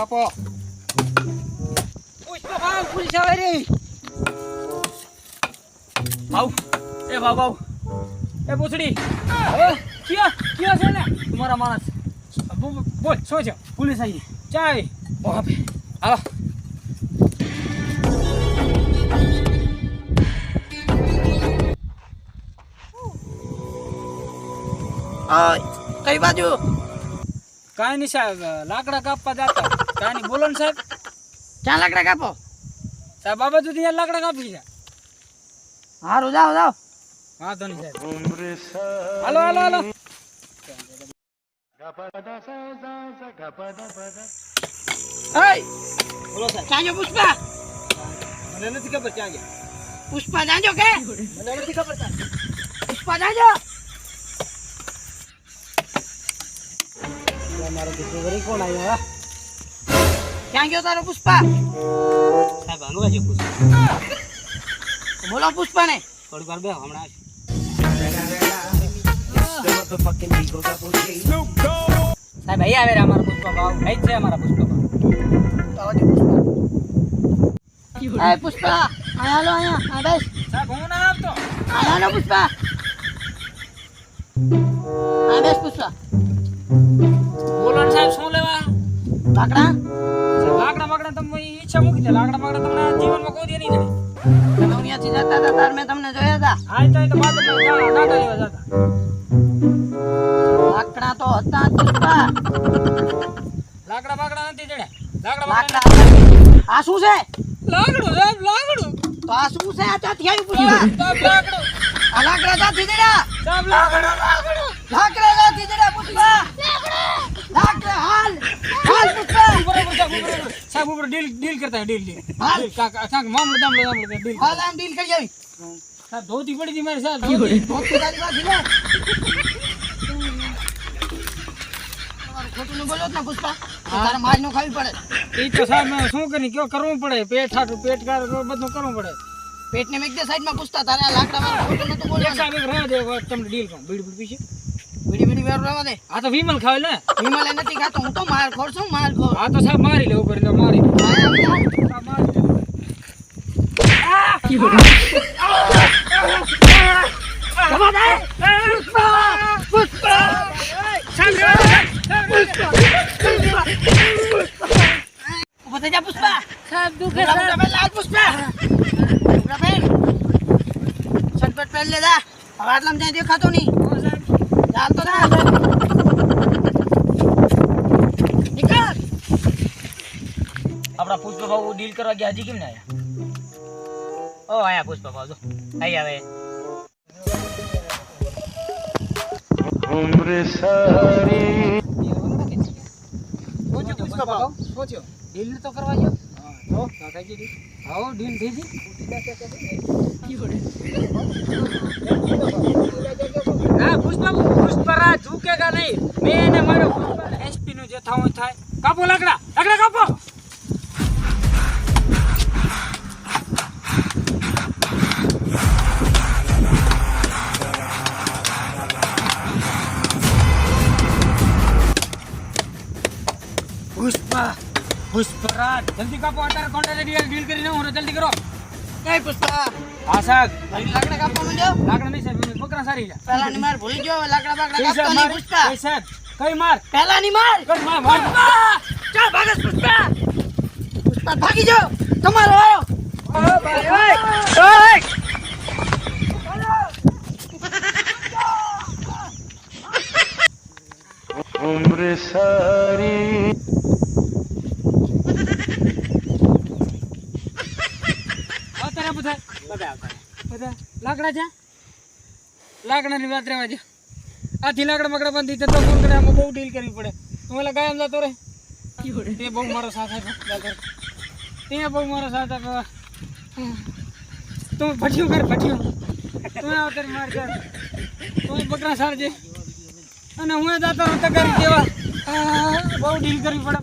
કાપો ભાવ એ ભાવ ભાવ. એ પૂછડી. ક્યાં ક્યાં છે ને? તમારા માણસ. બોલ શું છે? પોલીસ આવી ચા આવી વહાં પે આવો કઈ બાજુ? કાંઈ નહીં સાહેબ લાકડા કાપવા જતા. નહીં બોલો ને સાહેબ. ક્યાં લાકડા કાપો? સાહેબ આ બધું ત્યાં લાકડા કાપી છે. હારું જાઓ જાઓ. વાંધો નહીં સાહેબ. હાલો હાલો હાલો. એય બોલો સાહેબ. ક્યાં જો પુષ્પા. મને નથી ખબર ક્યાં ગયા. પુષ્પા જાજો કે? મને નથી ખબર પુષ્પા જાજો. મારો દીકરો કોણ આવ્યો હા? ક્યાં ગયો તારો પુષ્પા સાહેબ હંગવા જો પુષ્પા બોલો પુષ્પા ને થોડી વાર બે હમણાં. સાહેબ અહીં આવે અમારા પુષ્પા ભાવ અહીં છે અમારા પુષ્પા ભાવ પુષ્પા અહીંયા હાલો અહીંયા આ બેસ સાહેબ હું ના આવતો હાલો પુષ્પા આ બેસ પુષ્પા બોલો સાહેબ શું લેવા લાકડા લાકડા તો હતા જ પુષ્પા લાકડા બાકડા નથી જડ્યા લાકડા બાકડા લાકડા હતા. આ શું છે લાકડું સાહેબ લાકડું તો આ શું છે આ ચાથી આવ્યું પુષ્પા સાહેબ લાકડું આ લાકડા ચાથી જડ્યા સાહેબ લાકડું લાકડું લાકડા ચાથી જડ્યા પુષ્પા લાકડા હાલ હાલ પુષ્પા બરોબર સાહેબ બરોબર સાહેબ ઉપર ડીલ ડીલ કરતા ડીલ ડીલ હાલ. ડીલ કાકા કાકા મામલો દામલો દામલો ડીલ હાલ આમ ડીલ કરી આવી પાસે લે. તમારું ખોટું ન બોલો ને પુષ્પા. તારે માર નો ખાવી પડે. એ તો સાહેબ મેં શું કરી કયો કરવું પડે? પેટ હાટું પેટ કાર બધું કરવું પડે. પેટને મેક દે સાઈડમાં પૂછતા તારે આ લાકડા વાળું ખોટું નતું એક બોલવાનું સાહેબ એક રહેવા દે હવે તમને ડીલ કહું બીડી બીડી પીશે? બીડી બીડી વેર રહેવા દે. આ તો વિમલ ખાવે ને? વિમલે નથી ખાતો હું તો માર ખોર છું માર ખોર. આ તો સાહેબ મારી લેવું કરી લો મારી. મારી લે. જવા દે. પુષ્પા ઊભો થઈ જા પુષ્પા સાહેબ દુખે લુગડા બુગડા પહેર, લાલ પુષ્પા લુગડા પહેર. શર્ટ બર્ટ પહેર લે જા હવે આટલામાં ક્યાંય દેખાતો નહીં ચાલ તો જા નીકળ આપણા પુષ્પા ભાવ ડીલ કરવા આઈ આવે પહોંચ્યો પુષ્પા બાબા પહોંચ્યો ડીલ તો કરવા ગયો તો કાકા જી આવો ડીલ થઈ ગઈ હા પુષ્પા પુષ્પરા ઝૂકેગા નહીં. મેં એને મારો પુષ્પા એસપી નું જે થવું થાય. કાપો લાકડા લાકડા કાપો. પુષ્પરાજ જલ્દી કાપો અત્યારે કોન્ટ્રાક્ટ ડીલ ડીલ કરીને હું જલ્દી કરો કઈ પુષ્પા હા સાહેબ ભાઈ લાકડા કાપવા માંડ્યો લાકડા નહીં સાહેબ બકરા સારી ગયા પહેલા ની માર ભૂલી ગયો હવે લાકડા બાકડા કઈ કાપતો સાહેબ નહીં માર પુષ્પા કઈ સાહેબ કઈ માર પહેલા ની માર કઈ માર માર ચાલ ભાગસ પુષ્પા પુષ્પા ભાગી જાઓ તમારો બધા? બધા બધા? લાકડા છે? લાકડાની વાત રહેવા દે આથી લાકડા બકડા બંધી તો ફોન કરે? આમાં બહુ ડીલ કરવી પડે. તું એટલે ગાયમ જતો રે તે બહુ મારો સાથ આપ્યો. તે બહુ મારો સાથ આપ્યો. તું ભટ્યું કર ભટ્યું તું આવતર માર કર તું બકરા સારજે. અને હું જતો રહું કરી કેવા. બહુ ડીલ કરવી પડે.